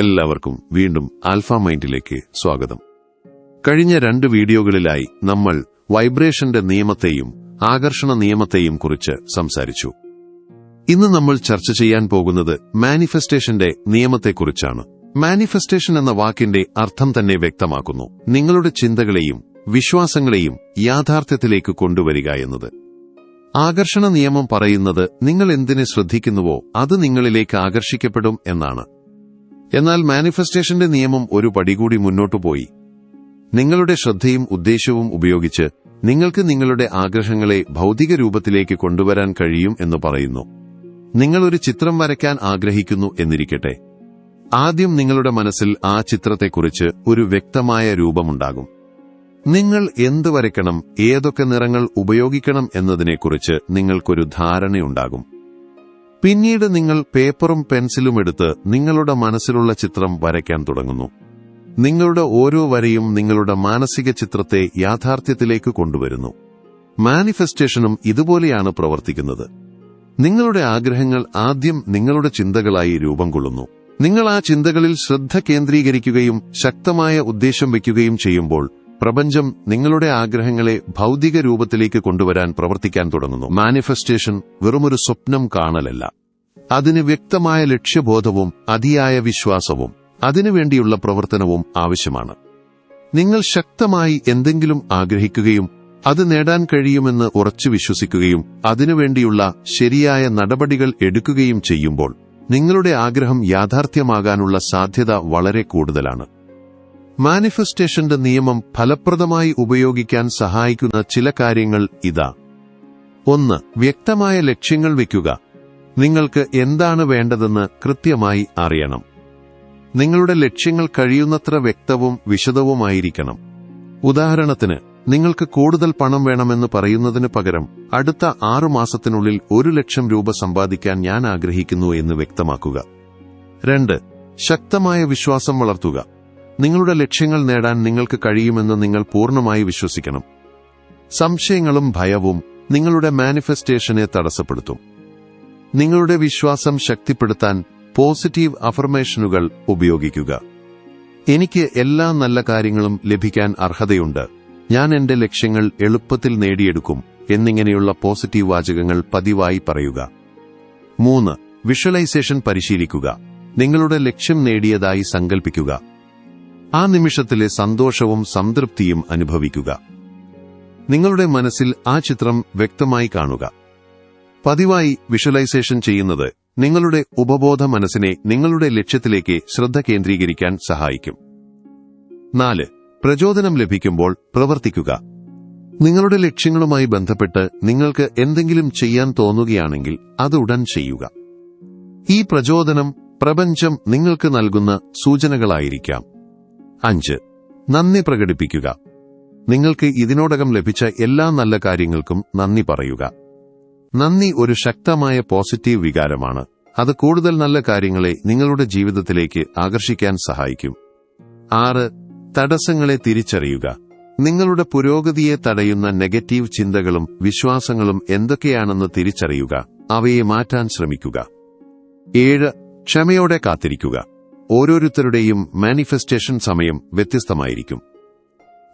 എല്ലാവർക്കും വീണ്ടും ആൽഫ മൈൻഡിലേക്ക് സ്വാഗതം. കഴിഞ്ഞ രണ്ട് വീഡിയോകളിലായി നമ്മൾ വൈബ്രേഷന്റെ നിയമത്തെയും ആകർഷണ നിയമത്തെയും കുറിച്ച് സംസാരിച്ചു. ഇന്ന് നമ്മൾ ചർച്ച ചെയ്യാൻ പോകുന്നത് മാനിഫെസ്റ്റേഷന്റെ നിയമത്തെക്കുറിച്ചാണ്. മാനിഫെസ്റ്റേഷൻ എന്ന വാക്കിന്റെ അർത്ഥം തന്നെ വ്യക്തമാക്കുന്നു. നിങ്ങളുടെ ചിന്തകളെയും വിശ്വാസങ്ങളെയും യാഥാർത്ഥ്യത്തിലേക്ക് കൊണ്ടുവരിക എന്നത്. ആകർഷണ നിയമം പറയുന്നത് നിങ്ങൾ എന്തിനെ ശ്രദ്ധിക്കുന്നുവോ അത് നിങ്ങളിലേക്ക് ആകർഷിക്കപ്പെടും എന്നാണ്. എന്നാൽ മാനിഫെസ്റ്റേഷന്റെ നിയമം ഒരു പടി കൂടി മുന്നോട്ടു പോയി. നിങ്ങളുടെ ശ്രദ്ധയും ഉദ്ദേശവും ഉപയോഗിച്ച് നിങ്ങൾക്ക് നിങ്ങളുടെ ആഗ്രഹങ്ങളെ ഭൗതിക രൂപത്തിലേക്ക് കൊണ്ടുവരാൻ കഴിയും എന്ന് പറയുന്നു. നിങ്ങൾ ഒരു ചിത്രം വരയ്ക്കാൻ ആഗ്രഹിക്കുന്നു എന്നിരിക്കട്ടെ. ആദ്യം നിങ്ങളുടെ മനസ്സിൽ ആ ചിത്രത്തെക്കുറിച്ച് ഒരു വ്യക്തമായ രൂപമുണ്ടാകും. നിങ്ങൾ എന്ത് വരയ്ക്കണം ഏതൊക്കെ നിറങ്ങൾ ഉപയോഗിക്കണം എന്നതിനെക്കുറിച്ച് നിങ്ങൾക്കൊരു ധാരണയുണ്ടാകും. പിന്നീട് നിങ്ങൾ പേപ്പറും പെൻസിലും എടുത്ത് നിങ്ങളുടെ മനസ്സിലുള്ള ചിത്രം വരയ്ക്കാൻ തുടങ്ങുന്നു. നിങ്ങളുടെ ഓരോ വരയും നിങ്ങളുടെ മാനസിക ചിത്രത്തെ യാഥാർത്ഥ്യത്തിലേക്ക് കൊണ്ടുവരുന്നു. മാനിഫെസ്റ്റേഷനും ഇതുപോലെയാണ് പ്രവർത്തിക്കുന്നത്. നിങ്ങളുടെ ആഗ്രഹങ്ങൾ ആദ്യം നിങ്ങളുടെ ചിന്തകളായി രൂപം കൊള്ളുന്നു. നിങ്ങൾ ആ ചിന്തകളിൽ ശ്രദ്ധ കേന്ദ്രീകരിക്കുകയും ശക്തമായ ഉദ്ദേശം വയ്ക്കുകയും ചെയ്യുമ്പോൾ പ്രപഞ്ചം നിങ്ങളുടെ ആഗ്രഹങ്ങളെ ഭൗതിക രൂപത്തിലേക്ക് കൊണ്ടുവരാൻ പ്രവർത്തിക്കാൻ തുടങ്ങുന്നു. മാനിഫെസ്റ്റേഷൻ വെറുമൊരു സ്വപ്നം കാണലല്ല. അതിന് വ്യക്തമായ ലക്ഷ്യബോധവും അതിയായ വിശ്വാസവും അതിനുവേണ്ടിയുള്ള പ്രവർത്തനവും ആവശ്യമാണ്. നിങ്ങൾ ശക്തമായി എന്തെങ്കിലും ആഗ്രഹിക്കുകയും അത് നേടാൻ കഴിയുമെന്ന് ഉറച്ചു വിശ്വസിക്കുകയും അതിനുവേണ്ടിയുള്ള ശരിയായ നടപടികൾ എടുക്കുകയും ചെയ്യുമ്പോൾ നിങ്ങളുടെ ആഗ്രഹം യാഥാർത്ഥ്യമാകാനുള്ള സാധ്യത വളരെ കൂടുതലാണ്. മാനിഫെസ്റ്റേഷന്റെ നിയമം ഫലപ്രദമായി ഉപയോഗിക്കാൻ സഹായിക്കുന്ന ചില കാര്യങ്ങൾ ഇതാ. ഒന്ന് വ്യക്തമായ ലക്ഷ്യങ്ങൾ വയ്ക്കുക. നിങ്ങൾക്ക് എന്താണ് വേണ്ടതെന്ന് കൃത്യമായി അറിയണം. നിങ്ങളുടെ ലക്ഷ്യങ്ങൾ കഴിയുന്നത്ര വ്യക്തവും വിശദവുമായിരിക്കണം. ഉദാഹരണത്തിന് നിങ്ങൾക്ക് കൂടുതൽ പണം വേണമെന്ന് പറയുന്നതിന് പകരം അടുത്ത ആറു മാസത്തിനുള്ളിൽ ഒരു ലക്ഷം രൂപ സമ്പാദിക്കാൻ ഞാൻ ആഗ്രഹിക്കുന്നു എന്ന് വ്യക്തമാക്കുക. രണ്ട് ശക്തമായ വിശ്വാസം വളർത്തുക. നിങ്ങളുടെ ലക്ഷ്യങ്ങൾ നേടാൻ നിങ്ങൾക്ക് കഴിയുമെന്ന് നിങ്ങൾ പൂർണമായി വിശ്വസിക്കണം. സംശയങ്ങളും ഭയവും നിങ്ങളുടെ മാനിഫെസ്റ്റേഷനെ തടസ്സപ്പെടുത്തും. നിങ്ങളുടെ വിശ്വാസം ശക്തിപ്പെടുത്താൻ പോസിറ്റീവ് അഫർമേഷനുകൾ ഉപയോഗിക്കുക. എനിക്ക് എല്ലാ നല്ല കാര്യങ്ങളും ലഭിക്കാൻ അർഹതയുണ്ട്. ഞാൻ എന്റെ ലക്ഷ്യങ്ങൾ എളുപ്പത്തിൽ നേടിയെടുക്കും എന്നിങ്ങനെയുള്ള പോസിറ്റീവ് വാചകങ്ങൾ പതിവായി പറയുക. മൂന്ന് വിഷ്വലൈസേഷൻ പരിശീലിക്കുക. നിങ്ങളുടെ ലക്ഷ്യം നേടിയതായി സങ്കൽപ്പിക്കുക. ആ നിമിഷത്തിലെ സന്തോഷവും സംതൃപ്തിയും അനുഭവിക്കുക. നിങ്ങളുടെ മനസ്സിൽ ആ ചിത്രം വ്യക്തമായി കാണുക. പതിവായി വിഷ്വലൈസേഷൻ ചെയ്യുന്നത് നിങ്ങളുടെ ഉപബോധ മനസ്സിനെ നിങ്ങളുടെ ലക്ഷ്യത്തിലേക്ക് ശ്രദ്ധ കേന്ദ്രീകരിക്കാൻ സഹായിക്കും. നാല് പ്രചോദനം ലഭിക്കുമ്പോൾ പ്രവർത്തിക്കുക. നിങ്ങളുടെ ലക്ഷ്യങ്ങളുമായി ബന്ധപ്പെട്ട് നിങ്ങൾക്ക് എന്തെങ്കിലും ചെയ്യാൻ തോന്നുകയാണെങ്കിൽ അത് ഉടൻ ചെയ്യുക. ഈ പ്രചോദനം പ്രപഞ്ചം നിങ്ങൾക്ക് നൽകുന്ന സൂചനകളായിരിക്കാം. അഞ്ച്. നന്ദി പ്രകടിപ്പിക്കുക. നിങ്ങൾക്ക് ഇതിനോടകം ലഭിച്ച എല്ലാ നല്ല കാര്യങ്ങൾക്കും നന്ദി പറയുക. നന്ദി ഒരു ശക്തമായ പോസിറ്റീവ് വികാരമാണ്. അത് കൂടുതൽ നല്ല കാര്യങ്ങളെ നിങ്ങളുടെ ജീവിതത്തിലേക്ക് ആകർഷിക്കാൻ സഹായിക്കും. ആറ്. തടസ്സങ്ങളെ തിരിച്ചറിയുക. നിങ്ങളുടെ പുരോഗതിയെ തടയുന്ന നെഗറ്റീവ് ചിന്തകളും വിശ്വാസങ്ങളും എന്തൊക്കെയാണെന്ന് തിരിച്ചറിയുക. അവയെ മാറ്റാൻ ശ്രമിക്കുക. ഏഴ്. ക്ഷമയോടെ കാത്തിരിക്കുക. ഓരോരുത്തരുടെയും മാനിഫെസ്റ്റേഷൻ സമയം വ്യത്യസ്തമായിരിക്കും.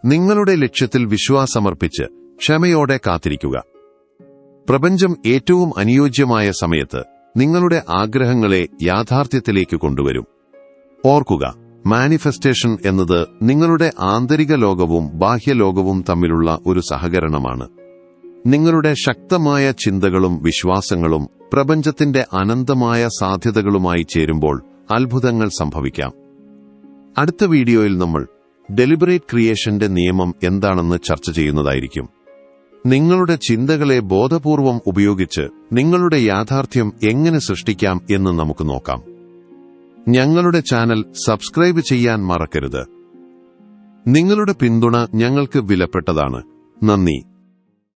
നിങ്ങളുടെ ലക്ഷ്യത്തിൽ വിശ്വാസമർപ്പിച്ച് ക്ഷമയോടെ കാത്തിരിക്കുക. പ്രപഞ്ചം ഏറ്റവും അനുയോജ്യമായ സമയത്ത് നിങ്ങളുടെ ആഗ്രഹങ്ങളെ യാഥാർത്ഥ്യത്തിലേക്ക് കൊണ്ടുവരും. ഓർക്കുക മാനിഫെസ്റ്റേഷൻ എന്നത് നിങ്ങളുടെ ആന്തരിക ലോകവും ബാഹ്യലോകവും തമ്മിലുള്ള ഒരു സഹകരണമാണ്. നിങ്ങളുടെ ശക്തമായ ചിന്തകളും വിശ്വാസങ്ങളും പ്രപഞ്ചത്തിന്റെ അനന്തമായ സാധ്യതകളുമായി ചേരുമ്പോൾ അത്ഭുതങ്ങൾ സംഭവിക്കാം. അടുത്ത വീഡിയോയിൽ നമ്മൾ ഡെലിബറേറ്റ് ക്രിയേഷന്റെ നിയമം എന്താണെന്ന് ചർച്ച ചെയ്യുന്നതായിരിക്കും. നിങ്ങളുടെ ചിന്തകളെ ബോധപൂർവം ഉപയോഗിച്ച് നിങ്ങളുടെ യാഥാർത്ഥ്യം എങ്ങനെ സൃഷ്ടിക്കാം എന്ന് നമുക്ക് നോക്കാം. ഞങ്ങളുടെ ചാനൽ സബ്സ്ക്രൈബ് ചെയ്യാൻ മറക്കരുത്. നിങ്ങളുടെ പിന്തുണ ഞങ്ങൾക്ക് വിലപ്പെട്ടതാണ്. നന്ദി.